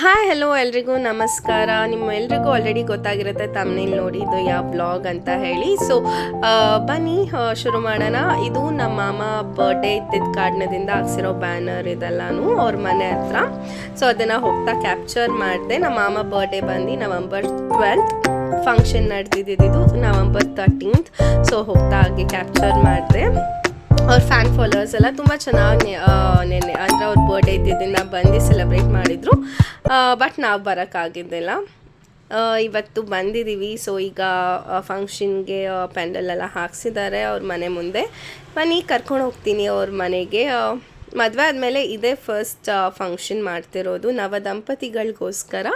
Hi hello ಎಲ್ರಿಗೂ ನಮಸ್ಕಾರ. ನಿಮ್ಮ ಎಲ್ರಿಗೂ ಆಲ್ರೆಡಿ ಗೊತ್ತಾಗಿರುತ್ತೆ ತಮ್ಮನೇಲಿ ನೋಡಿ ಇದು ಯಾವ ಬ್ಲಾಗ್ ಅಂತ ಹೇಳಿ. ಸೊ ಬನ್ನಿ ಶುರು ಮಾಡೋಣ. ಇದು ನಮ್ಮ ಮಾಮ ಬರ್ಡೇ ಇದ್ದಿದ್ದ ಕಾರಣದಿಂದ ಹಾಕ್ಸಿರೋ ಬ್ಯಾನರ್ ಇದೆಲ್ಲಾನು ಅವ್ರ ಮನೆ ಹತ್ರ. ಸೊ ಅದನ್ನು ಹೋಗ್ತಾ ಕ್ಯಾಪ್ಚರ್ ಮಾಡಿದೆ. ನಮ್ಮ ಮಾಮ ಬರ್ಡೇ ಬಂದು ನವಂಬರ್ ಟ್ವೆಲ್ತ್ ಫಂಕ್ಷನ್ ನಡೆದಿದ್ದು ನವಂಬರ್ ತರ್ಟೀನ್ತ್ ಸೊ ಹೋಗ್ತಾ ಹಾಗೆ ಕ್ಯಾಪ್ಚರ್ ಮಾಡಿದೆ. ಅವ್ರ ಫ್ಯಾನ್ ಫಾಲೋವರ್ಸ್ ಎಲ್ಲ ತುಂಬ ಚೆನ್ನಾಗಿ ನೆನ್ನೆ ಅಂದರೆ ಅವ್ರ ಬರ್ಡೇ ಇದ್ದಿದ್ದನ್ನು ಬಂದು ಸೆಲೆಬ್ರೇಟ್ ಮಾಡಿದರು. ಬಟ್ ನಾವು ಬರೋಕ್ಕಾಗಿದ್ದಿಲ್ಲ. ಇವತ್ತು ಬಂದಿದ್ದೀವಿ ಸೊ ಈಗ ಫಂಕ್ಷನ್ಗೆ ಪೆಂಡಲೆಲ್ಲ ಹಾಕ್ಸಿದ್ದಾರೆ ಅವ್ರ ಮನೆ ಮುಂದೆ. ಬನ್ನಿ, ಕರ್ಕೊಂಡು ಹೋಗ್ತೀನಿ ಅವ್ರ ಮನೆಗೆ. ಮದುವೆ ಆದಮೇಲೆ ಇದೇ ಫಸ್ಟ್ ಫಂಕ್ಷನ್ ಮಾಡ್ತಿರೋದು ನವ ದಂಪತಿಗಳಿಗೋಸ್ಕರ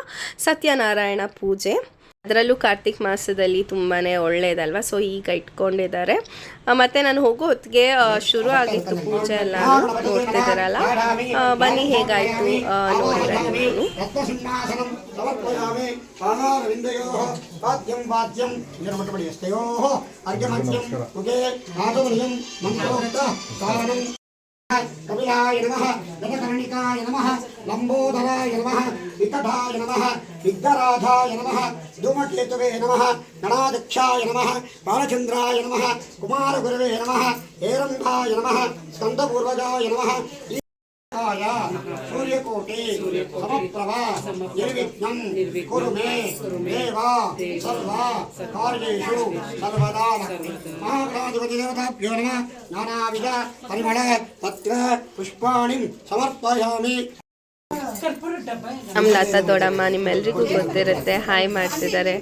ಸತ್ಯನಾರಾಯಣ ಪೂಜೆ. ಅದರಲ್ಲೂ ಕಾರ್ತಿಕ್ ಮಾಸದಲ್ಲಿ ತುಂಬಾ ಒಳ್ಳೇದಲ್ವಾ? ಸೊ ಈಗ ಇಟ್ಕೊಂಡಿದ್ದಾರೆ. ಮತ್ತೆ ನಾನು ಹೋಗೋ ಹೊತ್ತಿಗೆ ಶುರು ಆಗಿತ್ತು ಪೂಜೆ ಎಲ್ಲ ನೋಡ್ತಿದ್ದಾರಲ್ಲ ಬನ್ನಿ ಹೇಗಾಯಿತು ನೋಡಿದ್ರೆ ಕಪಿಲಾಯ ನಮಃ ನಮಃ ಲಂಬೋದರಾಯ ನಮಃ ವಿಕಟಾಯ ನಮಃ విఘ్నరాధాయ నమ ధూమకేతువే నమ గణాధ్యక్షాయ నమ బాలచంద్రాయ నమ కుమారగురవే నమ ఏరంభాయ నమ స్కందపూర్వజాయ నమ సూర్యకోటి సమప్రభా నిర్విఘ్నం కురు మే దేవా సర్వ కార్యేషు సర్వదా మహాగణాధిపతి దేవతాభ్యో నమ. నానావిధ పరిమళ పత్ర పుష్పాణి సమర్పయామి. ನಮ್ಮ ಲತಾ ದೊಡಮ್ಮ ನಿಮ್ಮೆಲ್ರಿಗೂ ಗೊತ್ತಿರುತ್ತೆ. ಹಾಯ್ ಮಾಡ್ತಿದ್ದಾರೆ.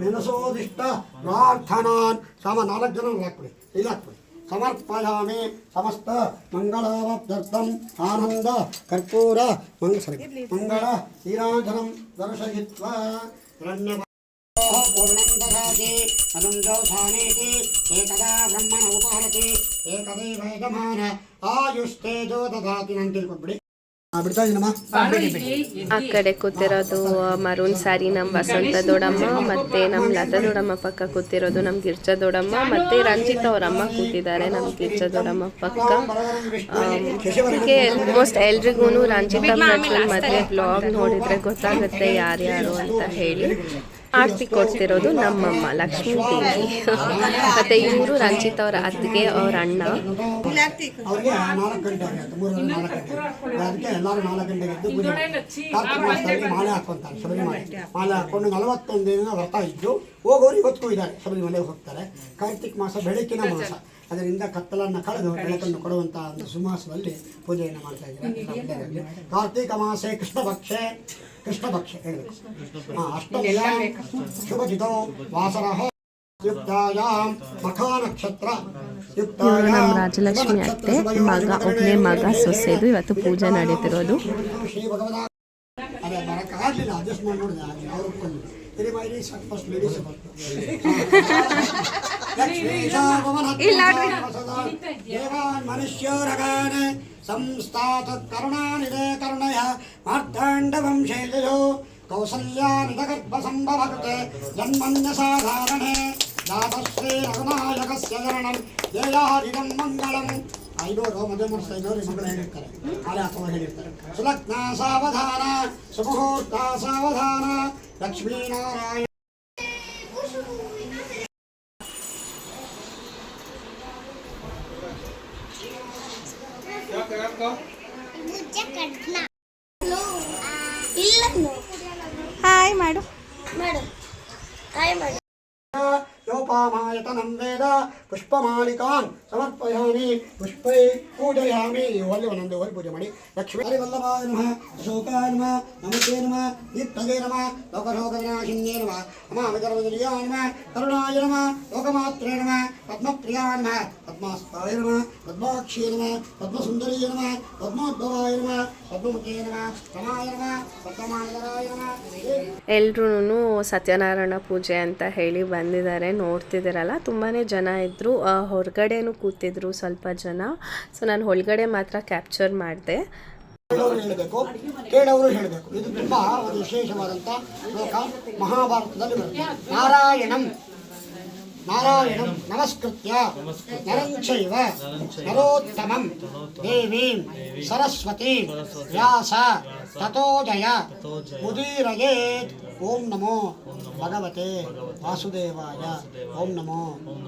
ನೆನೆಸೋದಿಷ್ಟ ಪ್ರಾರ್ಥನಾನ್. ಸಮ ನಾಲ್ಕು ಜನ ಹಾಕ್ಬಿಡಿ ಇಲ್ಲಿ ಸಮರ್ಪಯಾಮಿ ಸಮಸ್ತ ಮಂಗಳಾವಪ್ತರ್ಥಂ ಆನಂದ ಕರ್ಪೂರ ಮಂಗಳ ಮಂಗಳ ನೀರಾಜನಂ ದರ್ಶಯಿತ್ವಾ. ಆ ಕಡೆ ಕೂತಿರೋದು ಮರೂನ್ ಸಾರಿ ನಮ್ಮ ವಸಂತ ದೊಡಮ್ಮ, ಮತ್ತೆ ನಮ್ಮ ಲತಾ ದೊಡಮ್ಮ ಪಕ್ಕ ಕೂತಿರೋದು ನಮ್ಮ ಗಿರ್ಜ ದೊಡಮ್ಮ, ಮತ್ತೆ ರಂಜಿತ್ ಅವರಮ್ಮ ಕೂತಿದ್ದಾರೆ ನಮ್ಮ ಗಿರ್ಜ ದೊಡಮ್ಮ ಪಕ್ಕ. ಆಲ್ಮೋಸ್ಟ್ ಎಲ್ರಿಗೂ ರಂಜಿತ್ ಅವ್ರ ಮದುವೆ ಬ್ಲಾಗ್ ನೋಡಿದ್ರೆ ಗೊತ್ತಾಗುತ್ತೆ ಯಾರ್ಯಾರು ಅಂತ ಹೇಳಿ. ಆರ್ತಿ ಕೊಡ್ತಿರೋದು ನಮ್ಮಮ್ಮ, ಲಕ್ಷ್ಮೀ ದೇವಿ. ಮತ್ತೆ ಇವರು ರಂಜಿತ್ ಅವರ ಅತ್ತಿಗೆ ಅವ್ರ ಅಣ್ಣ. ಗಂಟೆ ನಾಲ್ಕು ಗಂಟೆ. ಅದಕ್ಕೆ ಎಲ್ಲರೂ ಗಂಟೆಗೆ ಮಾಲೆ ಶಬರಿಮಲೆ. ಮಾಲೆ ಹಾಕೊಂಡು ನಲವತ್ತೊಂದು ದಿನ ವ್ರತ ಇದ್ದು ಹೋಗೋರು ಇವತ್ತಿಗೂ ಇದ್ದಾರೆ. ಶಬರಿಮಲೆಗೆ ಹೋಗ್ತಾರೆ ಕಾರ್ತಿಕ್ ಮಾಸ ಬೆಳಕಿನ ಮಾಸ. ಅದರಿಂದ ಕತ್ತಲನ್ನು ಕಳೆದು ಬೆಳಕನ್ನು ಕೊಡುವಂಥ ಒಂದು ಸುಮಾಸದಲ್ಲಿ ಪೂಜೆಯನ್ನು ಮಾಡ್ತಾ ಇದ್ದಾರೆ. ಕಾರ್ತಿಕ ಮಾಸೆ ಕೃಷ್ಣ ಭಕ್ಷೆ ಕೃಷ್ಣ ಭಕ್ಷೆ ಹೇಳಬೇಕು ಹಾಂ ಅಷ್ಟಮಿಯ ಶುಭಜಿತೋ ವಾಸರಃ ಯುಕ್ತಾಯಾಮ್ ಮಖಾ ನಕ್ಷತ್ರ. ನಮ್ಮ ರಾಜಲಕ್ಷ್ಮಿ ಅತ್ತೆ ಮಗ ಒಬ್ಬನೇ ಮಗ ಸೊಸೆದು ಇವತ್ತು ಪೂಜೆ ನಡೀತಿರೋದು. ಶ್ರೀ ಭಗವದ ಅದೇ ಬರಕ್ಕಾಗಲಿಲ್ಲ ಅಡ್ಜಸ್ಟ್ ಮಾಡಿ ನೋಡಿದೆ ಅವ್ರು तेरे भाई ने शक फ़र्स्ट लेडी से देवान् मनुष्यो रगान् संस्थात करुणानिदे करुणयः मार्ताण्डवंशैलयो कौसल्यानिदगर्भसम्भवकृते जन्मन्यसाधारणे दातश्रीरघुनायकस्य शरणं देयादिदं मङ्गलम्। ಐನೂರು ಮದುವೆ ಮಾಡಿಸ್ತಾ ಐನೂರು ಮಗಳು ಹೇಳಿರ್ತಾರೆ. ಕಾಲೇ ಹಾಕುವ ಹೇಳಿರ್ತಾರೆ. ಸುಲಗ್ನ ಸಾವಧಾನ ಸುಮುಹೂರ್ತ ಸಾವಧಾನ ಲಕ್ಷ್ಮೀನಾರಾಯಣ. ಹಾಯ್ ಮಾಡು ಮಾಡು ಹಾಯ್ ಮಾಡು. ಯೋಪಾಮಾಯತನಂ ವೇದ. ಪುಷ್ಪಮಾಲಿಕಾನ್ ಸಮರ್ಪಯಾಮಿ, ಪುಷ್ಪೈ ಪೂಜಯಾಮಿ. ಒಳ್ಳೆ ಒಂದೊಂದು ಹೋಗಿ ಪೂಜೆ ಮಾಡಿ. ಲಕ್ಷ್ಮೀ ಹರಿವಲ್ಲಭಾಯ ನಮಃ ಅಶೋಕಾಯ ನಮಃ, ನಮಸ್ತೆ ನಮಃ ನಿತ್ತದೇ ನಮಃ, ಲೋಕಶೋಕ ವಿನಾಶಿನ್ಯೇ ನಮಃ ಅಮಾವಿಕರಮಜಲಿಯಾಯ ನಮಃ, ಕರುಣಾಯ ನಮಃ, ಲೋಕಮಾತ್ರೇ ನಮಃ ನಮಃ ಪದ್ಮೋದ್ಭವಾಯ ಪದ್ಮಮುಖೇ ರಮಾಯ ಎಲ್ರೂ ಸತ್ಯನಾರಾಯಣ ಪೂಜೆ ಅಂತ ಹೇಳಿ ಬಂದಿದ್ದಾರೆ, ನೋಡ್ತಿದ್ದೀರಲ್ಲ ತುಂಬಾ ಜನ ಇದ್ದರು. ಹೊರಗಡೆನೂ ಕೂತಿದ್ರು ಸ್ವಲ್ಪ ಜನ. ಸೊ ನಾನು ಒಳಗಡೆ ಮಾತ್ರ ಕ್ಯಾಪ್ಚರ್ ಮಾಡಿದೆ. ಹೇಳಬೇಕು ಕೇಳವರು ಹೇಳಬೇಕು. ಇದು ತುಂಬ ಒಂದು ವಿಶೇಷವಾದಂಥ ಶ್ಲೋಕ ಮಹಾಭಾರತದಲ್ಲಿ ಬರುತ್ತೆ. ನಾರಾಯಣಂ. ನಾರಾಯಣಂ ನಮಸ್ಕೃತ್ಯ. ನರಂಚೈವ. ನರೋತ್ತಮಂ. ದೇವೀಂ. ಸರಸ್ವತಿ. ವ್ಯಾಸ. ತಥೋಜಯ. ಮುದೀರಯೇತ್. ಓಂ ನಮೋ ಭಗವತೆ ವಾಸುದೇವಾಯ. ಓಂ ನಮೋ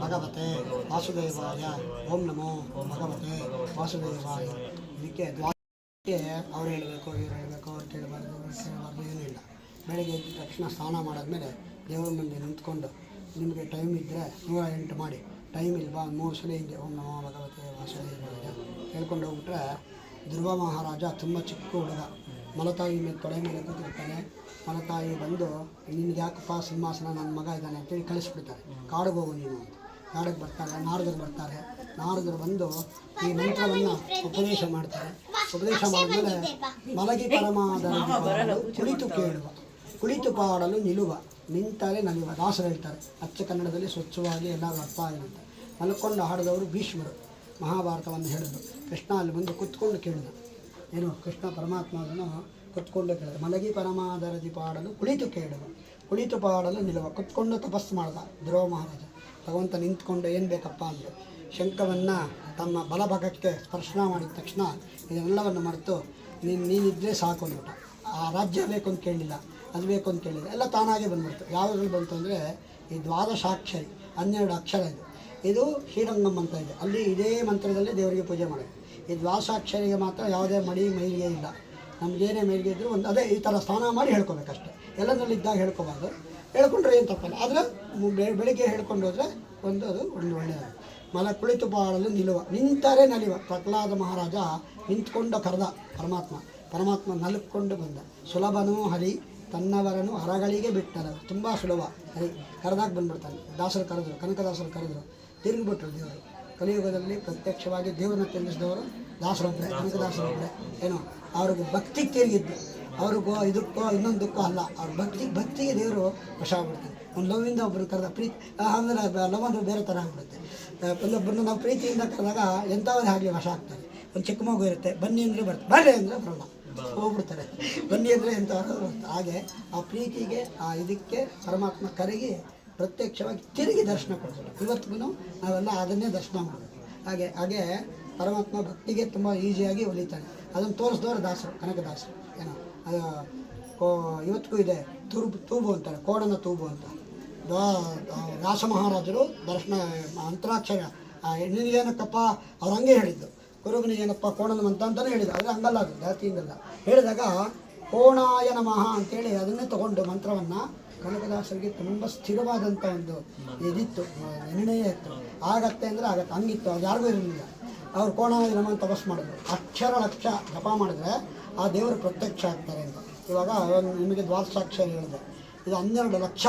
ಭಗವತೆ ವಾಸುದೇವಾಯ. ಓಂ ನಮೋ ಭಗವತೆ ವಾಸುದೇವಾಯ. ಇದಕ್ಕೆ ದ್ವಾರಕ್ಕೆ ಅವ್ರು ಹೇಳಬೇಕು, ಇವ್ರು ಹೇಳಬೇಕು, ಅವ್ರು ಕೇಳಬಾರ್ದು, ಇವ್ರು ಕೇಳಬಾರ್ದು, ಏನೂ ಇಲ್ಲ. ಬೆಳಗ್ಗೆ ಎದ್ದ ತಕ್ಷಣ ಸ್ನಾನ ಮಾಡಾದ್ಮೇಲೆ ದೇವರ ಮುಂದೆ ನಿಂತ್ಕೊಂಡು ನಿಮಗೆ ಟೈಮ್ ಇದ್ದರೆ ನೂರ ಎಂಟು ಮಾಡಿ. ಟೈಮ್ ಇಲ್ವಾ? ಮೂರು ಸಲ ಹಿಂಗೆ ಓಂ ನಮೋ ಭಗವತೆ ವಾಸುದೇವಾಯ. ಹೇಳ್ಕೊಂಡು ಹೋಗ್ಬಿಟ್ರೆ ಧ್ರುವ ಮಹಾರಾಜ ತುಂಬ ಚಿಕ್ಕ ಹುಡುಗ. ಮಲತಾಯಿ ಮೇಲೆ ತೊಡೆ ಮೇಲೆ ಕೂತಿರ್ತಾನೆ. ಮಲತಾಯಿ ಬಂದು ನಿನ್ಗೆ ಯಾಕಪ್ಪ ಸಿಂಹಾಸನ ನನ್ನ ಮಗ ಇದ್ದಾನೆ ಅಂತೇಳಿ ಕಳಿಸ್ಬಿಡ್ತಾರೆ. ಕಾಡಿಗೆ ಹೋಗು ನೀನು ಅಂತ. ಕಾಡಿಗೆ ಬರ್ತಾರೆ ನಾರದರು ಬರ್ತಾರೆ. ನಾರದರು ಬಂದು ಈ ಮಂತ್ರವನ್ನು ಉಪದೇಶ ಮಾಡ್ತಾರೆ. ಉಪದೇಶ ಮಾಡಿದ್ಮೇಲೆ ಮಲಗಿ ಪರಮಾದ ಕುಳಿತು ಕೇಳುವ. ಕುಳಿತು ಪಾಡಲು ನಿಲುವ. ನಿಂತರೆ ನನಗೆ ದಾಸರು ಹೇಳ್ತಾರೆ ಅಚ್ಚ ಕನ್ನಡದಲ್ಲಿ ಸ್ವಚ್ಛವಾಗಿ ಎಲ್ಲರೂ ಅರ್ಥ ಆಗಿರುತ್ತೆ ಮಲ್ಕೊಂಡು ಹಾಡಿದವರು ಭೀಷ್ಮರು. ಮಹಾಭಾರತವನ್ನು ಹೇಳಿದ್ರು. ಕೃಷ್ಣ ಅಲ್ಲಿ ಬಂದು ಕೂತ್ಕೊಂಡು ಕೇಳಿದ. ಏನು ಕೃಷ್ಣ ಪರಮಾತ್ಮನನ್ನು ಕುತ್ಕೊಂಡು ಕೇಳಿದ ಮಲಗಿ ಪರಮಾದರದಿ ಪಾಡಲು ಕುಳಿತು ಕೇಳುವ, ಕುಳಿತು ಪಾಡಲು ನಿಲ್ಲುವ, ಕುತ್ಕೊಂಡು ತಪಸ್ಸು ಮಾಡ್ದ ಧ್ರುವ ಮಹಾರಾಜ. ಭಗವಂತ ನಿಂತ್ಕೊಂಡು ಏನು ಬೇಕಪ್ಪ ಅಂದರು ಶಂಖವನ್ನು ತಮ್ಮ ಬಲಭಾಗಕ್ಕೆ ಸ್ಪರ್ಶನ ಮಾಡಿದ ತಕ್ಷಣ ಇದನ್ನೆಲ್ಲವನ್ನು ಮರೆತು ನೀನು ನೀನಿದ್ದರೆ ಸಾಕು ಅಂದ್ಬಿಟ್ಟ ಆ ರಾಜ್ಯ ಬೇಕು ಅಂತ ಕೇಳಲಿಲ್ಲ ಅದು ಬೇಕು ಅಂತ ಕೇಳಿಲ್ಲ. ಎಲ್ಲ ತಾನಾಗೆ ಬಂದ್ಬಿಡ್ತು. ಯಾವುದ್ರಲ್ಲಿ ಬಂತು ಅಂದರೆ ಈ ದ್ವಾದಶಾಕ್ಷರಿ, ಹನ್ನೆರಡು ಅಕ್ಷರ ಇದು. ಇದು ಶ್ರೀರಂಗಂ ಅಂತ ಇದೆ. ಅಲ್ಲಿ ಇದೇ ಮಂತ್ರದಲ್ಲಿ ದೇವರಿಗೆ ಪೂಜೆ ಮಾಡಿದೆ. ಈ ದ್ವಾದಶಾಕ್ಷರಿಗೆ ಮಾತ್ರ ಯಾವುದೇ ಮಡಿ, ಮೈಲಿಗೆ ಇಲ್ಲ. ನಮಗೇನೇ ಮೇಲ್ಗೆ ಇದ್ದರೂ ಒಂದು ಅದೇ ಈ ಥರ ಸ್ನಾನ ಮಾಡಿ ಹೇಳ್ಕೊಬೇಕಷ್ಟೆ. ಎಲ್ಲದರಲ್ಲಿ ಇದ್ದಾಗ ಹೇಳ್ಕೊಬಾರ್ದು. ಹೇಳ್ಕೊಂಡ್ರೆ ಏನು ತಪ್ಪಲ್ಲ. ಆದರೆ ಬೆಳಿಗ್ಗೆ ಹೇಳ್ಕೊಂಡು ಹೋದರೆ ಒಂದು ಅದು ಒಂದು ಒಳ್ಳೆಯದು. ಮಲ ಕುಳಿತು ಬಾಳಲು ನಿಲುವ. ನಿಂತರೆ ನಲಿವ. ಪ್ರಹ್ಲಾದ ಮಹಾರಾಜ ನಿಂತ್ಕೊಂಡು ಕರೆದ ಪರಮಾತ್ಮ. ಪರಮಾತ್ಮ ನಲ್ಕೊಂಡು ಬಂದ. ಸುಲಭನೂ ಹರಿ, ತನ್ನವರನ್ನು ಹರಗಳಿಗೆ ಬಿಟ್ಟರು. ತುಂಬ ಸುಲಭ. ಹರಿ, ಕರೆದಾಗ ಬಂದ್ಬಿಡ್ತಾನೆ. ದಾಸರು ಕರೆದ್ರು, ಕನಕದಾಸರು ಕರೆದ್ರು. ತಿರುಗಿಬಿಟ್ರು ದೇವರು. ಕಲಿಯುಗದಲ್ಲಿ ಪ್ರತ್ಯಕ್ಷವಾಗಿ ದೇವರನ್ನು ತಿಳಿಸಿದವರು ದಾಸರೊಬ್ಬರೇ ಕನಕದಾಸರೊಬ್ಬರೇ ಏನು, ಅವ್ರಿಗೆ ಭಕ್ತಿ ತಿರುಗಿದ್ದು ಅವ್ರಿಗೋ ಇದಕ್ಕೋ ಇನ್ನೊಂದಕ್ಕೋ ಅಲ್ಲ, ಅವ್ರ ಭಕ್ತಿ, ಭಕ್ತಿಗೆ ದೇವರು ವಶ ಆಗ್ಬಿಡ್ತಾರೆ. ಒಂದು ಲವ್ವಿಂದ ಒಬ್ಬರು ಕರೆದ ಪ್ರೀತಿ ಅಂದರೆ ಲವ್ ಅಂದರೆ ಬೇರೆ ಥರ ಆಗ್ಬಿಡುತ್ತೆ. ಒಂದೊಬ್ಬರನ್ನ ನಾವು ಪ್ರೀತಿಯಿಂದ ಕರೆದಾಗ ಎಂಥವ್ರು ಹಾಗೆ ವಶ ಆಗ್ತಾರೆ. ಒಂದು ಚಿಕ್ಕ ಮಗು ಇರುತ್ತೆ, ಬನ್ನಿ ಅಂದರೆ ಬರ್ತಾರೆ ಬರ್ರಿ ಅಂದರೆ ಬರಲ್ಲ ಹೋಗ್ಬಿಡ್ತಾರೆ. ಬನ್ನಿ ಅಂದರೆ ಎಂಥವ್ರು ಹಾಗೆ ಆ ಪ್ರೀತಿಗೆ, ಆ ಇದಕ್ಕೆ ಪರಮಾತ್ಮ ಕರಗಿ ಪ್ರತ್ಯಕ್ಷವಾಗಿ ತಿರುಗಿ ದರ್ಶನ ಕೊಡ್ತಾರೆ. ಇವತ್ತಿಗೂ ನಾವೆಲ್ಲ ಅದನ್ನೇ ದರ್ಶನ ಮಾಡಬೇಕು ಹಾಗೆ ಹಾಗೆ ಪರಮಾತ್ಮ ಭಕ್ತಿಗೆ ತುಂಬ ಈಸಿಯಾಗಿ ಒಲಿತಾನೆ. ಅದನ್ನು ತೋರಿಸಿದವರು ದಾಸರು, ಕನಕದಾಸರು. ಏನೋ, ಅದು ಕೋ ಇವತ್ತಿಗೂ ಇದೆ ತೂಬು ತೂಬು ಅಂತಾರೆ, ಕೋಡನ ತೂಬು ಅಂತ. ದಾಸ ಮಹಾರಾಜರು ದರ್ಶನ, ಅಂತರಾಕ್ಷರ ನಿನಗೇನಕ್ಕಪ್ಪ, ಅವ್ರು ಹಂಗೆ ಹೇಳಿದ್ದು. ಏನಪ್ಪ ಕೋಣನ ಮಂತ ಅಂತಲೇ ಹೇಳಿದ್ದು ಆದರೆ ಹಂಗಲ್ಲ ಅದು ಜಾತಿಯಿಂದಲ್ಲ ಹೇಳಿದಾಗ ಕೋಣಾಯ ನಮಃ ಅಂತೇಳಿ ಅದನ್ನೇ ತಗೊಂಡು ಮಂತ್ರವನ್ನು ಕನಕದಾಸರಿಗೆ ತುಂಬ ಸ್ಥಿರವಾದಂಥ ಒಂದು ಇದಿತ್ತು ನಿರ್ಣಯ ಇತ್ತು. ಆಗತ್ತೆ ಅಂದರೆ ಆಗತ್ತೆ. ಹಂಗಿತ್ತು ಅದು ಯಾರಿಗೂ ಇರಲಿಲ್ಲ. ಅವ್ರು ಕೋಣ ನಮ್ಮನ್ನು ತಪಸ್ ಮಾಡಿದ್ರು. ಅಕ್ಷರ ಲಕ್ಷ ಜಪ ಮಾಡಿದ್ರೆ ಆ ದೇವರು ಪ್ರತ್ಯಕ್ಷ ಆಗ್ತಾರೆ ಅಂತ. ಇವಾಗ ನಿಮಗೆ ದ್ವಾದಶಾಕ್ಷರ ಹೇಳಿದೆ. ಇದು ಹನ್ನೆರಡು ಲಕ್ಷ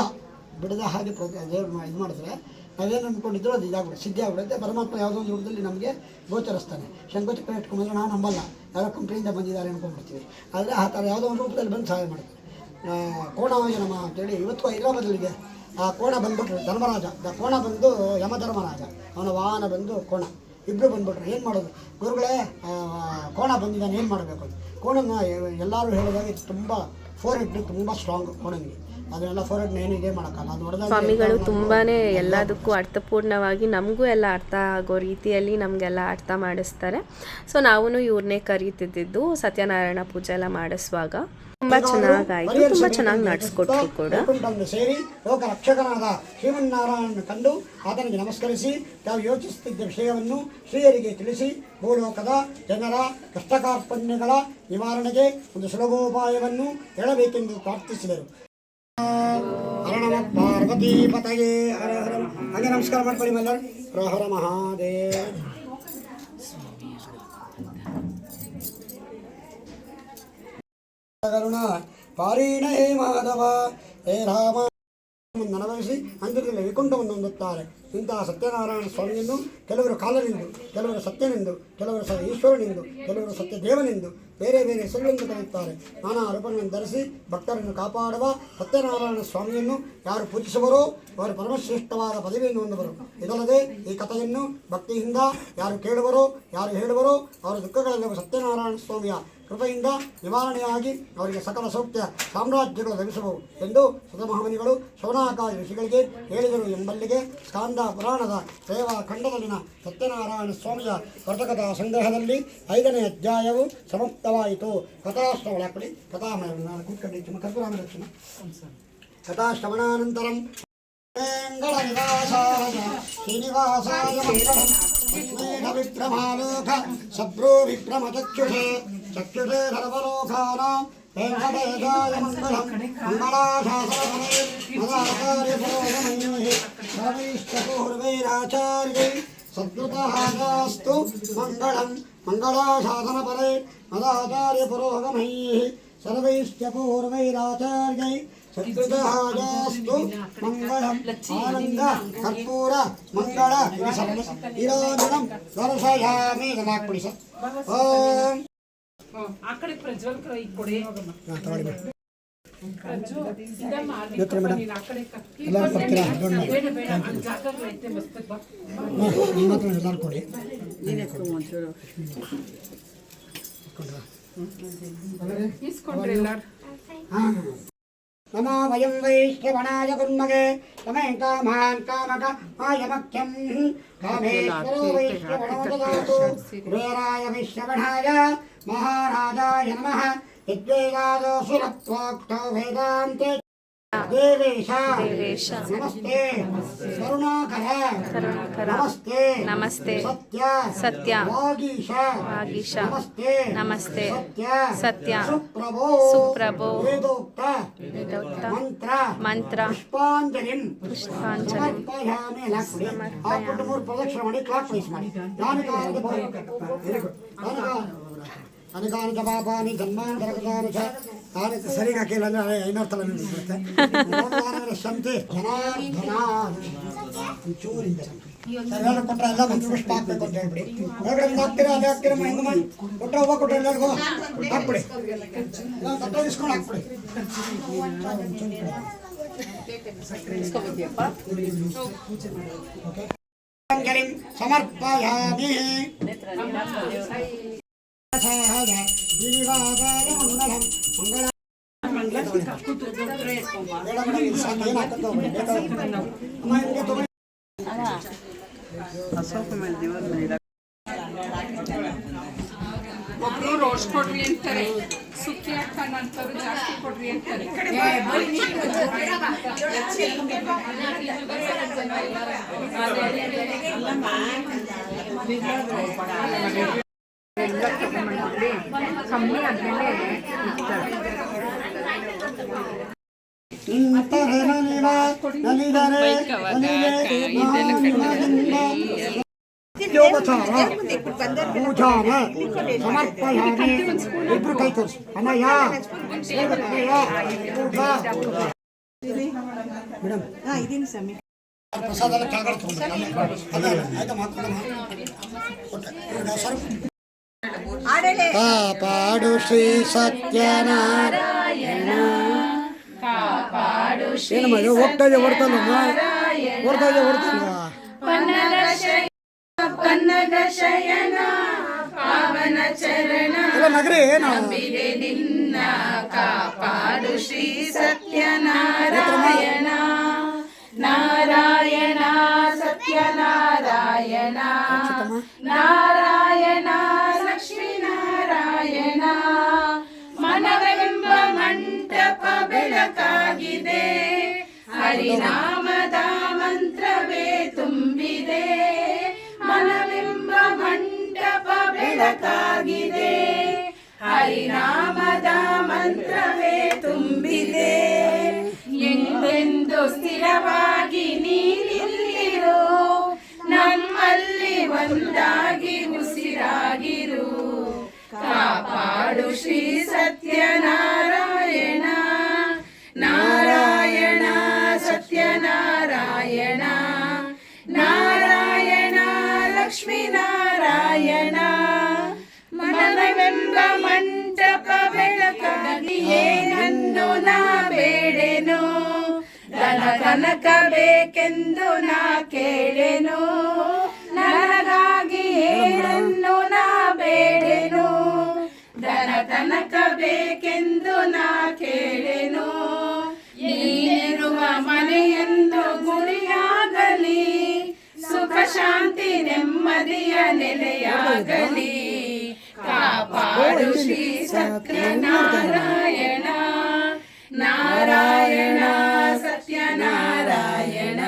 ಬಿಡದ ಹಾಗೆ ಪ್ರ ದೇವ್ರು ಇದು ಮಾಡಿದ್ರೆ ನಾವೇನು ಅಂದ್ಕೊಂಡಿದ್ರು ಅದು ಇದಾಗ್ಬಿಡುತ್ತೆ ಸಿದ್ಧಿ ಆಗ್ಬಿಡುತ್ತೆ. ಪರಮಾತ್ಮ ಯಾವುದೋ ಒಂದು ರೂಪದಲ್ಲಿ ನಮಗೆ ಗೋಚರಿಸ್ತಾನೆ. ಶಂಕೋಚಕ್ರ ಇಟ್ಕೊಂಡ್ರೆ ನಾವು ನಂಬಲ್ಲ. ಯಾರೋ ಕಂಪ್ನಿಯಿಂದ ಬಂದಿದ್ದಾರೆ ಅನ್ಕೊಂಡ್ಬಿಡ್ತೀವಿ. ಆದರೆ ಆ ಥರ ಯಾವುದೋ ಒಂದು ರೂಪದಲ್ಲಿ ಬಂದು ಸಹಾಯ ಮಾಡ್ತಾರೆ ಆ, ಕೋಣಾಯ ನಮ ಅಂತೇಳಿ ಇವತ್ತು ಹೈದರಾಬಾದಲ್ಲಿದೆ ಆ ಕೋಣ ಬಂದ್ಬಿಟ್ರು, ಧರ್ಮರಾಜ. ಕೋಣ ಬಂದು ಯಮಧರ್ಮರಾಜ. ಅವನ ವಾಹನ ಬಂದು ಕೋಣ. ಇಬ್ಬರು ಬಂದ್ಬಿಟ್ರು. ಏನು ಮಾಡೋದು? ಗುರುಗಳೇ ಕೋಣ ಬಂದಿದ್ದಾನೆ, ಏನು ಮಾಡಬೇಕು ಅಂತ. ಕೋಣನ ಎಲ್ಲರೂ ಹೇಳಿದಾಗ ತುಂಬ ಫೋರ್ ಹೆಡ್ ತುಂಬ ಸ್ಟ್ರಾಂಗ್ ಕೋಣನಿಗೆ ಅದನ್ನೆಲ್ಲ ಫಾರ್ವರ್ಡ್ ಏನು ಇದೇ ಮಾಡೋಕ್ಕಲ್ಲ. ಅದು ಹೊಡೆದಾಗ ಸ್ವಾಮಿಗಳು ತುಂಬಾನೇ ಎಲ್ಲದಕ್ಕೂ ಅರ್ಥಪೂರ್ಣವಾಗಿ ನಮಗೂ ಎಲ್ಲ ಅರ್ಥ ಆಗೋ ರೀತಿಯಲ್ಲಿ ನಮಗೆಲ್ಲ ಅರ್ಥ ಮಾಡಿಸ್ತಾರೆ. ಸೊ ನಾವು ಇವ್ರನ್ನೇ ಕರೀತಿದ್ದು ಸತ್ಯನಾರಾಯಣ ಪೂಜೆ ಎಲ್ಲ ಮಾಡಿಸುವಾಗ. ತುಂಬಾ ಚೆನ್ನಾಗಾಯಿತು ತುಂಬಾ ಚೆನ್ನಾಗಿ ನಡೆಸ್ಕೊಟ್ರು ಕೂಡ. ಸೇರಿ ಲೋಕ ರಕ್ಷಕನಾದ ಶ್ರೀಮನ್ನಾರಾಯಣನ ಕಂಡು ಆತನಿಗೆ ನಮಸ್ಕರಿಸಿ ತಾವು ಯೋಚಿಸುತ್ತಿದ್ದ ವಿಷಯವನ್ನು ಶ್ರೀಯರಿಗೆ ತಿಳಿಸಿ ಭೂಲೋಕದ ಜನರ ಕಷ್ಟಕಾರ್ಪಣ್ಯಗಳ ನಿವಾರಣೆಗೆ ಒಂದು ಸುಲಭೋಪಾಯವನ್ನು ಹೇಳಬೇಕೆಂದು ಪ್ರಾರ್ಥಿಸಿದರು. ಹರ ಪಾರ್ವತಿ ಪತಯೇ ಹರ ಹಾಗೆ ನಮಸ್ಕಾರ ಮಾಡ್ಕೊಳ್ಳಿ ಮಲ್ಲರು. ಹರ ಹರ ಮಹಾದೇವ. ಪಾರೀಣ ಹೇ ಮಾಧವ. ಹೇ ರಾಮ. ಅನುಭವಿಸಿ ಅಂದಿರಲಿಲ್ಲ ವಿಕುಂಠವನ್ನು ಹೊಂದುತ್ತಾರೆ. ಇಂತಹ ಸತ್ಯನಾರಾಯಣ ಸ್ವಾಮಿಯನ್ನು ಕೆಲವರು ಕಾಲನೆಂದು, ಕೆಲವರು ಸತ್ಯನೆಂದು, ಕೆಲವರು ಸ ಈಶ್ವರನೆಂದು, ಕೆಲವರು ಸತ್ಯದೇವನೆಂದು ಬೇರೆ ಬೇರೆ ಹೆಸರುಗಳನ್ನು ಕರೆಯುತ್ತಾರೆ ನಾನಾ ರೂಪಗಳನ್ನು ಧರಿಸಿ ಭಕ್ತರನ್ನು ಕಾಪಾಡುವ ಸತ್ಯನಾರಾಯಣ ಸ್ವಾಮಿಯನ್ನು ಯಾರು ಪೂಜಿಸುವರೋ ಅವರು ಪರಮಶ್ರೇಷ್ಠವಾದ ಪದವಿಯನ್ನು ಹೊಂದುವರು. ಇದಲ್ಲದೆ ಈ ಕಥೆಯನ್ನು ಭಕ್ತಿಯಿಂದ ಯಾರು ಕೇಳುವರೋ, ಯಾರು ಹೇಳುವರೋ ಅವರ ದುಃಖಗಳೆಲ್ಲವೂ ಸತ್ಯನಾರಾಯಣ ಸ್ವಾಮಿಯ ಕೃಪೆಯಿಂದ ನಿವಾರಣೆಯಾಗಿ ಅವರಿಗೆ ಸಕಲ ಸೌಖ್ಯ ಸಾಮ್ರಾಜ್ಯಗಳು ಲಭಿಸಬಹುದು ಎಂದು ಸುತಮಹಾಮುನಿಗಳು ಶೋನಾಕಾರಿ ಋಷಿಗಳಿಗೆ ಹೇಳಿದರು ಎಂಬಲ್ಲಿಗೆ ಸ್ಕಾಂದ ಪುರಾಣದ ಖಂಡದಲ್ಲಿನ ಸತ್ಯನಾರಾಯಣ ಸ್ವಾಮಿಯ ವರ್ತಕದ ಸಂಗ್ರಹದಲ್ಲಿ ಐದನೇ ಅಧ್ಯಾಯವು ಸಮಾಪ್ತವಾಯಿತು. ಕೊಡಿ. ಕಥಾಮಯ ನಾನು ಕೂತ್ಕೊಂಡಿದ್ದು ಕರ್ಪುರಾಮ ಲಕ್ಷ್ಮಣ ಕಥಾಶ್ರವಣಾನಂತರಂ. ಶ್ರೀನಿವಾಸ ಮಂಗಳಂ मङ्गलम् लक्ष्मीढविभ्रमालोक सभ्रो विभ्रमचक्षुषे चक्षुषे सर्वलोकानां वेङ्कटेशाय मङ्गलम् मङ्गलाशासनफले मदाचार्यपुरोगमैः सर्वैष्टपूर्वैराचार्यै सद्गुतहायास्तु मङ्गलम् मङ्गलाशासनफले मदाचार्यपुरोगमैः सर्वैश्च पूर्वैराचार्यै सत्कृतहायास्तु मङ्गलम् आनन्द कर्पूर मङ्गल विराजनं दर्शयामि गमाक्पुडि स ॐ ಆ ಕಡೆ ಪ್ರಜ್ವಲ್ ಕಡೆ ಈ ಕೊಡಿ ಪ್ರಜ್ವು ಇದಮ್ಮ ಅಲ್ಲಿ ಗೊತ್ತಿಲ್ಲ ಮೇಡಮ್. ನೀನು ಆ ಕಡೆ ಕ- ಈ ಎಲ್ಲ ಕಡೆ ಕೊಡ್ತೀರಾ? ದೊಡ್ಡ ಬೇಡ ಬೇಡ ಅಲ್ಲಿ ಜಾಗಗಳು ಐತೆ ಮಸ್ತ್ ಬಾ ನಿಮ್ಮ ಹತ್ರ ಎಲ್ಲರೂ ಕೊಡಿ ಇಸ್ಕೊಂಡ್ರಿ ಎಲ್ಲಾರು नमो वयं वैश्रवणाय कुर्मगे तमे कामान् कामक मायमख्यं कामेश्वरो वैश्रवणो ददातु कुबेराय वैश्रवणाय महाराजाय नमः यद्वेदादो सुरत्वाक्तो वेदान्ते देवेश ದೇವೇಶ नमस्ते करुणाकर ಕರುಣಾಕರ नमस्ते ನಮಸ್ತೆ सत्य ಸತ್ಯ वागीश ವಾಗೀಶ नमस्ते ನಮಸ್ತೆ सत्य ಸತ್ಯ सुप्रभो ಸುಪ್ರಭೋ वेदोक्त ವೇದೋಕ್ತ ಮಂತ್ರ ಮಂತ್ರ ಪುಷ್ಪಾಂಜಲಿಂ ಪುಷ್ಪಾಂಜಲಿ ಸಮರ್ಪಯಾಮಿ ಎಲ್ಲ ಕೊಡಿ ಆ ಕೊಟ್ಟು ಮೂರು ಪ್ರದಕ್ಷಿಣೆ ಮಾಡಿ ಕ್ಲಾಕ್ ವೈಸ್ ಮಾಡಿ ಯಾನಿಕಾನಿ ಅನಿಕಾನಿ ಜಪಾಪಾನಿ ಜನ್ಮಾಂತರಕೃತಾನಿ ಚ. ತಾನಿ ಸರಿಗ ಹಾಕಿಲ್ಲ ಅಂದ್ರೆ ಐನೂರು ನಿಂತ್ಬಿಡುತ್ತೆ ಭಗವಾನವರ ಸಂತೆ ಜನಾರ್ದನ. ಸರಿಯಾದ ಕೊಟ್ಟರೆ ಎಲ್ಲ ಮಂತ್ರ ಪುಷ್ಪ ಹಾಕ್ಬೇಕು ಅಂತ ಹೇಳ್ಬಿಡಿ. ಹೊರಗಡೆ ಒಂದು ಅಲ್ಲೇ ಹಾಕ್ತೀರಾ ಹೆಂಗ ಮಾಡಿ ಕೊಟ್ಟರೆ ಹೂವು ಕೊಟ್ಟರೆ ಎಲ್ಲರಿಗೂ ಹಾಕ್ಬಿಡಿ. ತಟ್ಟೆ ಇಸ್ಕೊಂಡು ಹಾಕ್ಬಿಡಿ. ಸಮರ್ಪಯಾಮಿ. ಒಬ್ರು ರೋಸ್ ಕೊಡ್ರಿ ಅಂತಾರೆ ಸುಕ್ಕಿ ಹಾಕೋಣ ಅಂತವ್ರು ಜಾಸ್ತಿ ಕೊಡ್ರಿ ಅಂತಾರೆ ನಿಂತರೆ ನಲಿವ, ನಲಿದರೆ ನಲಿವೆ ಯೋಗಚಾರ ಪೂಜಾನ ಸಮರ್ಪಯಾಮಿ ಇಬ್ರು ಕೈ ತೋರಿಸಿ ಅಮ್ಮಯ್ಯ ದೇವತೆಯ ಪೂಜಾ ಮೇಡಮ್ ಪ್ರಸಾದ ಎಲ್ಲ ಕೆಳಗಡೆ ತಗೊಂಡ್ಬಿಡಿ. ಅಲ್ಲೇ, ಅಲ್ಲೇ, ಆಯ್ತಾ ಮಾತ್ಕೊಳಮ್ಮ? ಕೊಟ್ಟೆ. ಇವ್ರಿಗೆ ಸ್ವಲ್ಪ ಕಾಪಾಡು ಶ್ರೀ ಸತ್ಯನಾರಾಯಣ ಏನಮ್ಮ ಇದು ಹೋಗ್ತಾ ಇದೆ ಓಡ್ತಲ್ವಮ್ಮ ಓಡ್ತಾ ಇದೆ ಓಡ್ತಲ್ವಾ ಎಲ್ಲ ನಗರಿ ಏನು ನಾರಾಯಣ ಸತ್ಯನಾರಾಯಣ ನಾರಾಯಣ ಹರಿನಾಮದ ಮಂತ್ರವೇ ತುಂಬಿದೆ. ಮನವೆಂಬ ಮಂಟಪ ಬೆಳಕಾಗಿದೆ. ಹರಿನಾಮದ ಮಂತ್ರವೇ ತುಂಬಿದೆ. ಎಂದೆಂದು ಸ್ಥಿರವಾಗಿ ನೀನಿಲ್ಲಿರು, ನಮ್ಮಲ್ಲಿ ಒಂದಾಗಿ ಉಸಿರಾಗಿರು. ಕಾಪಾಡು ಶ್ರೀ ಸತ್ಯನಾರಾಯಣ ಏನನ್ನು ನಾ ಬೇಡೆನು? ದನ ಕನಕ ಬೇಕೆಂದು ನಾ ಕೇಳೆನು? ನನಗಾಗಿ ಏನನ್ನು ನಾ ಬೇಡೆನು? ದನ ಕನಕ ಬೇಕೆಂದು ನಾ ಕೇಳೆನು? ನೀನಿರುವ ಮನೆಯೆಂದು ಗುಳಿಯಾಗಲಿ ಸುಖ, ಶಾಂತಿ, ನೆಮ್ಮದಿಯ ನೆಲೆಯಾಗಲಿ. ಕಾಪಾಡು ಶ್ರೀ ಸತ್ಯನಾರಾಯಣ. ನಾರಾಯಣ ಸತ್ಯನಾರಾಯಣ.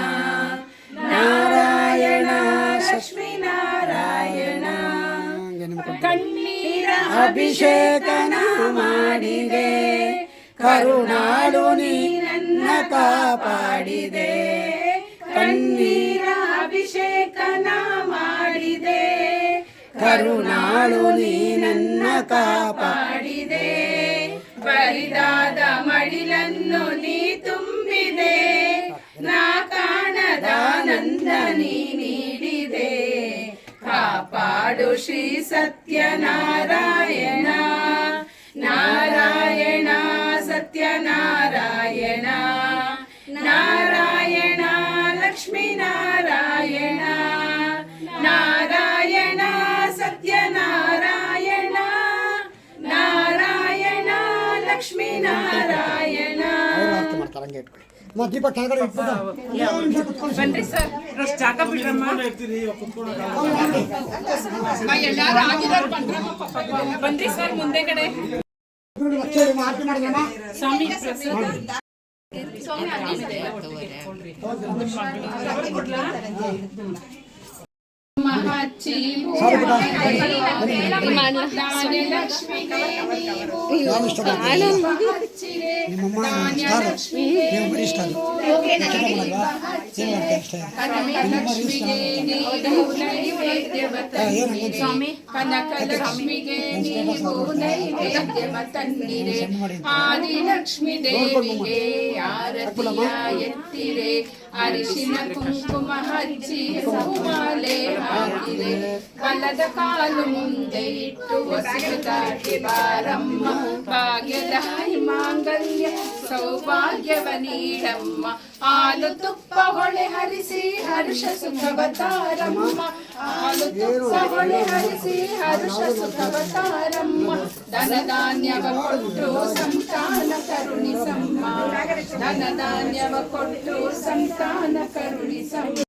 ನಾರಾಯಣ ಲಕ್ಷ್ಮೀ ನಾರಾಯಣ ಕಣ್ಣೀರ ಅಭಿಷೇಕನ ಮಾಡಿದೆ. ಕರುಣಾಳು ನೀ ನನ್ನ ಕಾಪಾಡಿದೆ. ಕಣ್ಣೀರ ಕರುಣಾಳು ನೀ ನನ್ನ ಕಾಪಾಡಿದೆ. ಬರಿದಾದ ಮಡಿಲನ್ನು ನೀ ತುಂಬಿದೆ. ನಾ ಕಾಣದ ನಂದ ನೀಡಿದೆ. ಕಾಪಾಡು ಶ್ರೀ ಸತ್ಯನಾರಾಯಣ. ನಾರಾಯಣ ಸತ್ಯನಾರಾಯಣ. ಹಂಗೆ ಇಟ್ಕೊಳ್ಳಿ ಮತ್ತೆ ದೀಪ ಕೆಳಗಡೆ ಇಟ್ಬಿಟ್ಟು ಆರತಿ ಮಾಡಿದ್ರಮ್ಮ ಸ್ವಾಮಿ ಪ್ರಸಾದ. ಸ್ವಾಮಿ ಕನಕಲಕ್ಷ್ಮಿಗೆ ನೀವು ನೈವೇದ್ಯವ ತಂದಿರೆ ಆದಿಲಕ್ಷ್ಮಿ ದೇವಿಗೆ ಆರತಿಯ ಎತ್ತಿರೆ ಅರಿಶಿನ ಕುಂಕುಮ ಹಚ್ಚಿ ಹೂಮಾಲೆ ಹಾಕಿದೆ ಬಲದ ಕಾಲು ಮುಂದೆ ಇಟ್ಟು ಹೊಸಲು ದಾಟಿ ಬಾರಮ್ಮ ಭಾಗ್ಯದಾಯಿ ಮಾಂಗಲ್ಯ ಸೌಭಾಗ್ಯವ ನೀಡಮ್ಮ ಹಾಲು ತುಪ್ಪ ಹೊಳೆ ಹರಿಸಿ ಹರ್ಷ ಸುಖವತಾರಮ್ಮ. ಹಾಲು ತುಪ್ಪ ಹೊಳೆ ಹರಿಸಿ ಹರ್ಷ ಸುಖವತಾರಮ್ಮ. ಧನ ಧಾನ್ಯವ ಕೊಟ್ಟು ಸಂತಾನ ಕರುಣಿಸಮ್ಮ. ಧನ ಧಾನ್ಯವ ಕೊಟ್ಟು ಸಂತಾನ ಕರುಣಿಸಮ್ಮ.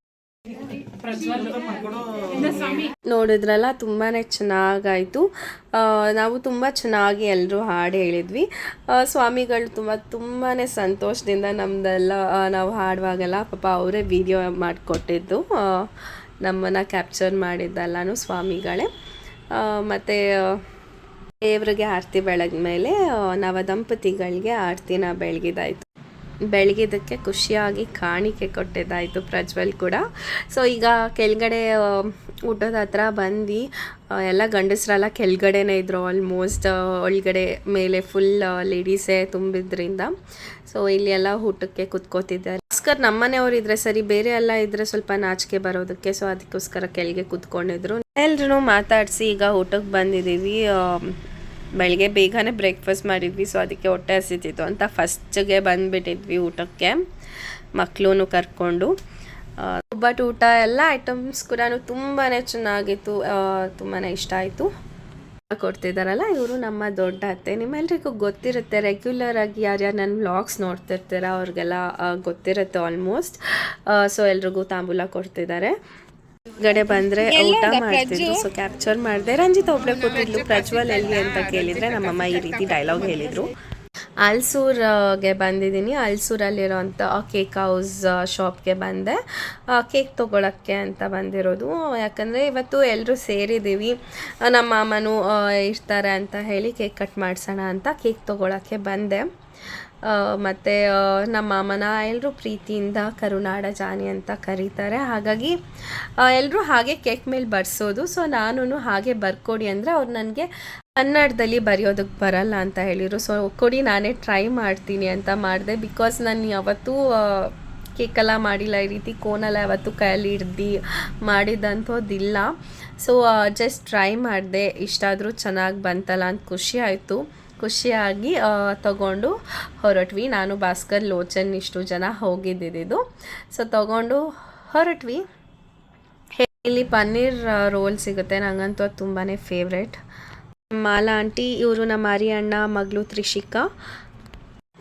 ನೋಡಿದ್ರಲ್ಲ ತುಂಬಾ ಚೆನ್ನಾಗಾಯಿತು. ನಾವು ತುಂಬ ಚೆನ್ನಾಗಿ ಎಲ್ಲರೂ ಹಾಡು ಹೇಳಿದ್ವಿ. ಸ್ವಾಮಿಗಳು ತುಂಬ ತುಂಬಾ ಸಂತೋಷದಿಂದ ನಮ್ದೆಲ್ಲ ನಾವು ಹಾಡುವಾಗೆಲ್ಲ ಪಾಪ ಅವರೇ ವಿಡಿಯೋ ಮಾಡಿಕೊಟ್ಟಿದ್ದು. ನಮ್ಮನ್ನು ಕ್ಯಾಪ್ಚರ್ ಮಾಡಿದ್ದೆಲ್ಲನೂ ಸ್ವಾಮಿಗಳೇ. ಮತ್ತು, ದೇವರಿಗೆ ಆರತಿ ಬೆಳಗ್ದ ಮೇಲೆ ನವ ದಂಪತಿಗಳಿಗೆ ಆರತಿನ ಬೆಳಗಿದಾಯಿತು. ಬೆಳಗಿದ್ದಕ್ಕೆ ಖುಷಿಯಾಗಿ ಕಾಣಿಕೆ ಕೊಟ್ಟಿದ್ದಾಯಿತು ಪ್ರಜ್ವಲ್ ಕೂಡ. ಸೊ ಈಗ ಕೆಳಗಡೆ ಊಟದ ಹತ್ರ ಬಂದು ಎಲ್ಲ ಗಂಡಸರೆಲ್ಲ ಕೆಳಗಡೆನೇ ಇದ್ದರು ಆಲ್ಮೋಸ್ಟ್ ಒಳಗಡೆ ಮೇಲೆ ಫುಲ್ ಲೇಡೀಸೇ ತುಂಬಿದ್ರಿಂದ. ಸೊ ಇಲ್ಲಿ ಎಲ್ಲ ಊಟಕ್ಕೆ ಕುತ್ಕೋತಿದ್ದಾರೆ. ಅದಕ್ಕೋಸ್ಕರ ನಮ್ಮನೆಯವ್ರು ಇದ್ರೆ ಸರಿ, ಬೇರೆ ಎಲ್ಲ ಇದ್ರೆ ಸ್ವಲ್ಪ ನಾಚಿಕೆ ಬರೋದಕ್ಕೆ. ಸೊ ಅದಕ್ಕೋಸ್ಕರ ಕೆಳಗೆ ಕುತ್ಕೊಂಡಿದ್ರು. ಎಲ್ರೂ ಮಾತಾಡಿಸಿ ಈಗ ಊಟಕ್ಕೆ ಬಂದಿದ್ದೀವಿ. ಬೆಳಗ್ಗೆ ಬೇಗನೆ ಬ್ರೇಕ್ಫಾಸ್ಟ್ ಮಾಡಿದ್ವಿ ಸೊ ಅದಕ್ಕೆ ಹೊಟ್ಟೆ ಹಸಿತಿತ್ತು ಅಂತ ಫಸ್ಟ್ಗೆ ಬಂದುಬಿಟ್ಟಿದ್ವಿ ಊಟಕ್ಕೆ ಮಕ್ಕಳೂ ಕರ್ಕೊಂಡು. ಒಬ್ಬಟ್ಟು ಊಟ, ಎಲ್ಲ ಐಟಮ್ಸ್ ಕೂಡ ತುಂಬಾ ಚೆನ್ನಾಗಿತ್ತು ತುಂಬಾ ಇಷ್ಟ ಆಯಿತು. ಕೊಡ್ತಿದ್ದಾರಲ್ಲ ಇವರು ನಮ್ಮ ದೊಡ್ಡ ಅತ್ತೆ. ನಿಮ್ಮೆಲ್ರಿಗೂ ಗೊತ್ತಿರುತ್ತೆ ರೆಗ್ಯುಲರ್ ಆಗಿ ಯಾರ್ಯಾರು ನನ್ನ ವ್ಲಾಗ್ಸ್ ನೋಡ್ತಿರ್ತೀರ ಅವ್ರಿಗೆಲ್ಲ ಗೊತ್ತಿರುತ್ತೆ ಆಲ್ಮೋಸ್ಟ್ ಸೊ ಎಲ್ರಿಗೂ ತಾಂಬೂಲ ಕೊಡ್ತಿದ್ದಾರೆ. ಗಡೆ ಬಂದ್ರೆ ಊಟ ಮಾಡ್ತಿದ್ರು. ಸೊ ಕ್ಯಾಪ್ಚರ್ ಮಾಡಿದೆ. ರಂಜಿತ್ ಒಬ್ಳೆ ಕೊಟ್ಟಿದ್ಲು ಪ್ರಜ್ವಲ್ ಎಲ್ಲಿ ಅಂತ ಕೇಳಿದ್ರೆ ನಮ್ಮಮ್ಮ ಈ ರೀತಿ ಡೈಲಾಗ್ ಹೇಳಿದ್ರು. ಅಲ್ಸೂರ್ಗೆ ಬಂದಿದ್ದೀನಿ. ಅಲ್ಸೂರಲ್ಲಿರೋಂಥ ಕೇಕ್ ಹೌಸ್ ಶಾಪ್ಗೆ ಬಂದೆ. ಕೇಕ್ ತೊಗೊಳಕ್ಕೆ ಅಂತ ಬಂದಿರೋದು. ಯಾಕಂದರೆ ಇವತ್ತು ಎಲ್ಲರೂ ಸೇರಿದ್ದೀವಿ. ನಮ್ಮ ಮಾಮನೂ ಇರ್ತಾರೆ ಅಂತ ಹೇಳಿ ಕೇಕ್ ಕಟ್ ಮಾಡಿಸೋಣ ಅಂತ ಕೇಕ್ ತೊಗೊಳಕ್ಕೆ ಬಂದೆ. ಮತ್ತು ನಮ್ಮ ಮಾಮನ ಎಲ್ಲರೂ ಪ್ರೀತಿಯಿಂದ ಕರುನಾಡ ಜಾನಿ ಅಂತ ಕರೀತಾರೆ. ಹಾಗಾಗಿ ಎಲ್ಲರೂ ಹಾಗೆ ಕೇಕ್ ಮೇಲೆ ಬರ್ಸೋದು. ಸೊ ನಾನು ಹಾಗೆ ಬರ್ಕೊಡಿ ಅಂದರೆ ಅವ್ರು ನನಗೆ ಕನ್ನಡದಲ್ಲಿ ಬರೆಯೋದಕ್ಕೆ ಬರಲ್ಲ ಅಂತ ಹೇಳಿದರು. ಸೊ ಕೊಡಿ, ನಾನೇ ಟ್ರೈ ಮಾಡ್ತೀನಿ ಅಂತ ಮಾಡಿದೆ. ಬಿಕಾಸ್ ನಾನು ಯಾವತ್ತೂ ಕೇಕೆಲ್ಲ ಮಾಡಿಲ್ಲ. ಈ ರೀತಿ ಕೋನೆಲ್ಲ ಯಾವತ್ತೂ ಕೈಯಲ್ಲಿ ಹಿಡ್ದು ಮಾಡಿದಂಥದ್ದಿಲ್ಲ. ಸೊ ಜಸ್ಟ್ ಟ್ರೈ ಮಾಡಿದೆ. ಇಷ್ಟಾದರೂ ಚೆನ್ನಾಗಿ ಬಂತಲ್ಲ ಅಂತ ಖುಷಿ ಆಯಿತು. ಖುಷಿಯಾಗಿ ತಗೊಂಡು ಹೊರಟ್ವಿ. ನಾನು ಭಾಸ್ಕರ್, ಲೋಚನ್ ಇಷ್ಟು ಜನ ಹೋಗಿದ್ದಿದ್ದು ಸೊ ತಗೊಂಡು ಹೊರಟ್ವಿ. ಇಲ್ಲಿ ಪನ್ನೀರ್ ರೋಲ್ ಸಿಗುತ್ತೆ. ನನಗಂತೂ ಅದು ತುಂಬಾ ಫೇವ್ರೆಟ್ ಮಾಲಾ ಆಂಟಿ, ಇವರು ನಮ್ಮ ಅರಿ ಅಣ್ಣ ಮಗಳು ತ್ರಿಷಿಕಾ.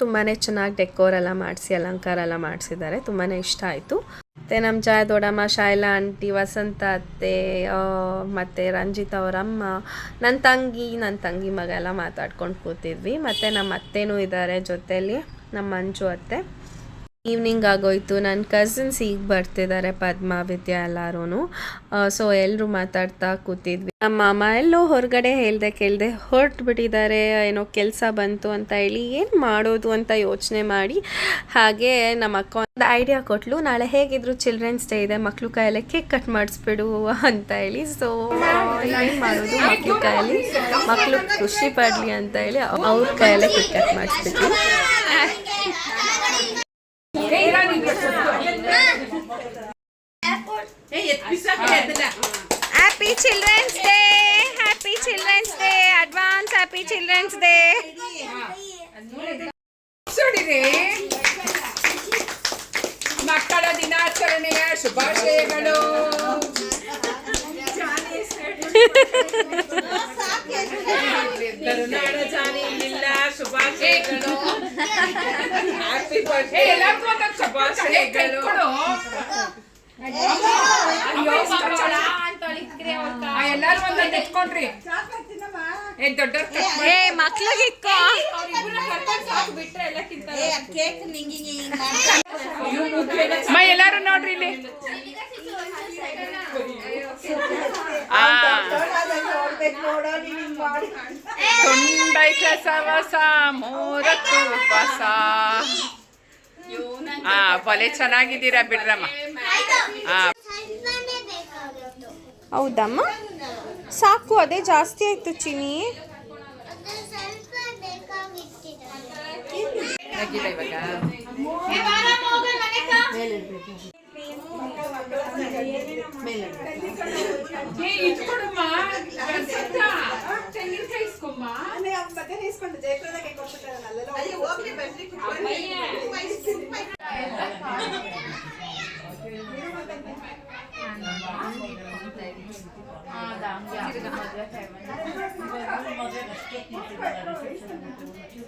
ತುಂಬಾ ಚೆನ್ನಾಗಿ ಡೆಕೋರ್ ಎಲ್ಲ ಮಾಡಿಸಿ, ಅಲಂಕಾರ ಎಲ್ಲ ಮಾಡಿಸಿದ್ದಾರೆ. ತುಂಬಾ ಇಷ್ಟ ಆಯಿತು. ಮತ್ತು ನಮ್ಮ ಜಾಯ ದೊಡ್ಡಮ್ಮ ಶೈಲಾ ಆಂಟಿ, ವಸಂತ ಅತ್ತೆ ಮತ್ತು ರಂಜಿತ್ ಅವರಮ್ಮ ನನ್ನ ತಂಗಿ ನನ್ನ ತಂಗಿ ಮಗ ಎಲ್ಲ ಮಾತಾಡ್ಕೊಂಡು ಕೂತಿದ್ವಿ. ಮತ್ತು ನಮ್ಮ ಅತ್ತೆನೂ ಇದ್ದಾರೆ ಜೊತೆಯಲ್ಲಿ ನಮ್ಮ ಮಂಜು ಅತ್ತೆ. ಈವ್ನಿಂಗ್ ಆಗೋಯ್ತು. ನನ್ನ ಕಸಿನ್ಸ್ ಈಗ ಬರ್ತಿದ್ದಾರೆ ಪದ್ಮ ವಿದ್ಯಾ ಎಲ್ಲರೂ ಸೊ ಎಲ್ಲರೂ ಮಾತಾಡ್ತಾ ಕೂತಿದ್ವಿ. ನಮ್ಮ ಮಾಮ ಎಲ್ಲೋ ಹೊರಗಡೆ ಹೇಳ್ದೆ ಕೇಳ್ದೆ ಹೊರಟು ಬಿಟ್ಟಿದ್ದಾರೆ ಏನೋ ಕೆಲಸ ಬಂತು ಅಂತ ಹೇಳಿ ಏನು ಮಾಡೋದು ಅಂತ ಯೋಚನೆ ಮಾಡಿ ಹಾಗೆ ನಮ್ಮ ಅಕ್ಕ ಒಂದು ಐಡಿಯಾ ಕೊಟ್ಲು. ನಾಳೆ ಹೇಗಿದ್ರು ಚಿಲ್ಡ್ರನ್ಸ್ ಡೇ ಇದೆ. ಮಕ್ಳು ಕಾಯಲ್ಲಿ ಕೇಕ್ ಕಟ್ ಮಾಡಿಸ್ಬಿಡು ಅಂತ ಹೇಳಿ. ಸೊ ಏನು ಮಾಡೋದು? ಮಕ್ಳು ಕಾಯಲ್ಲಿ ಮಕ್ಕಳು ಖುಷಿ ಪಡಲಿ ಅಂತ ಹೇಳಿ ಅವ್ರ ಕಾಯಲ್ಲೇ cake cut ಮಾಡಿಸ್ಬಿಟ್ವಿ. Happy children's day happy children's day advance happy children's day ಸುಡಿರಿ ಮಕ್ಕಳ ದಿನಾಚರಣೆಯ ಶುಭಾಶಯಗಳು. ಕರುನಾಡ ಜಾನಿಲಿಲ್ಲ ಶುಭಾಶಯಗಳು. ಹ್ಯಾಪಿ ಬರ್ತ್ಡೇ ಎಲ್ಲರಿಗೂ ಒಂದೊಂದು ಶುಭಾಶಯಗಳು ಎಲ್ಲರೂ ಒಂದೊಂದು ಎತ್ಕೊಂಡ್ರಿ ಏ ದೊಡ್ಡವ್ರ ಏ ಮಕ್ಳಿಗೆ ಇಕ್ಕೋ ಅಮ್ಮ ಎಲ್ಲಾರು ನೋಡ್ರಿ ಇಲ್ಲಿ ಆ. ತುಂಡೈಕ ಸವಸ ಮೂರತ್ತು ಉಪವಾಸ ಆ. ಬಲೆ ಚೆನ್ನಾಗಿದ್ದೀರಾ ಬಿಡ್ರಮ್ಮ ಹೌದಮ್ಮ? ಸಾಕು ಅದೇ ಜಾಸ್ತಿ ಆಯ್ತು ಚಿನಿ ಅದು ಸ್ವಲ್ಪ ಬೇಕಾಗಿತ್ತಿದೆ ಆಗಿಲ್ಲ ಇವಾಗ ಏ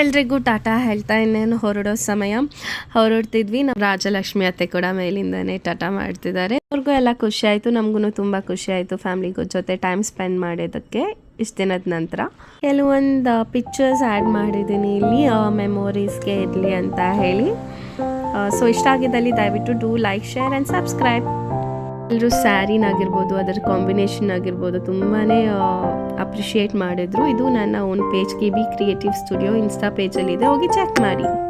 ಎಲ್ರಿಗೂ ಟಾಟಾ ಹೇಳ್ತಾ ಇನ್ನೇನು ಹೊರಡೋ ಸಮಯ. ಹೊರಡ್ತಿದ್ವಿ. ನಮ್ಮ ರಾಜಲಕ್ಷ್ಮಿ ಅತ್ತೆ ಕೂಡ ಮೇಲಿಂದಾನೆ ಟಾಟಾ ಮಾಡ್ತಿದ್ದಾರೆ. ಅವ್ರಿಗೂ ಎಲ್ಲ ಖುಷಿ ಆಯಿತು. ನಮಗೂ ತುಂಬ ಖುಷಿ ಆಯಿತು ಫ್ಯಾಮ್ಲಿಗೂ ಜೊತೆ ಟೈಮ್ ಸ್ಪೆಂಡ್ ಮಾಡೋದಕ್ಕೆ ಇಷ್ಟು ದಿನದ ನಂತರ. ಕೆಲವೊಂದು ಪಿಕ್ಚರ್ಸ್ ಆ್ಯಡ್ ಮಾಡಿದ್ದೀನಿ ಇಲ್ಲಿ. ಮೆಮೊರೀಸ್ಗೆ ಇರಲಿ ಅಂತ ಹೇಳಿ. ಸೊ ಇಷ್ಟ ಆಗಿದ್ದಲ್ಲಿ ದಯವಿಟ್ಟು do like share and subscribe ಎಲ್ಲರೂ ಸ್ಯಾರಿನಾಗಿರ್ಬೋದು ಅದರ ಕಾಂಬಿನೇಷನ್ ಆಗಿರ್ಬೋದು ತುಂಬಾ ಅಪ್ರಿಷಿಯೇಟ್ ಮಾಡಿದ್ರು. ಇದು ನನ್ನ own page K B creative studio insta ಪೇಜಲ್ಲಿದೆ ಹೋಗಿ ಚೆಕ್ ಮಾಡಿ.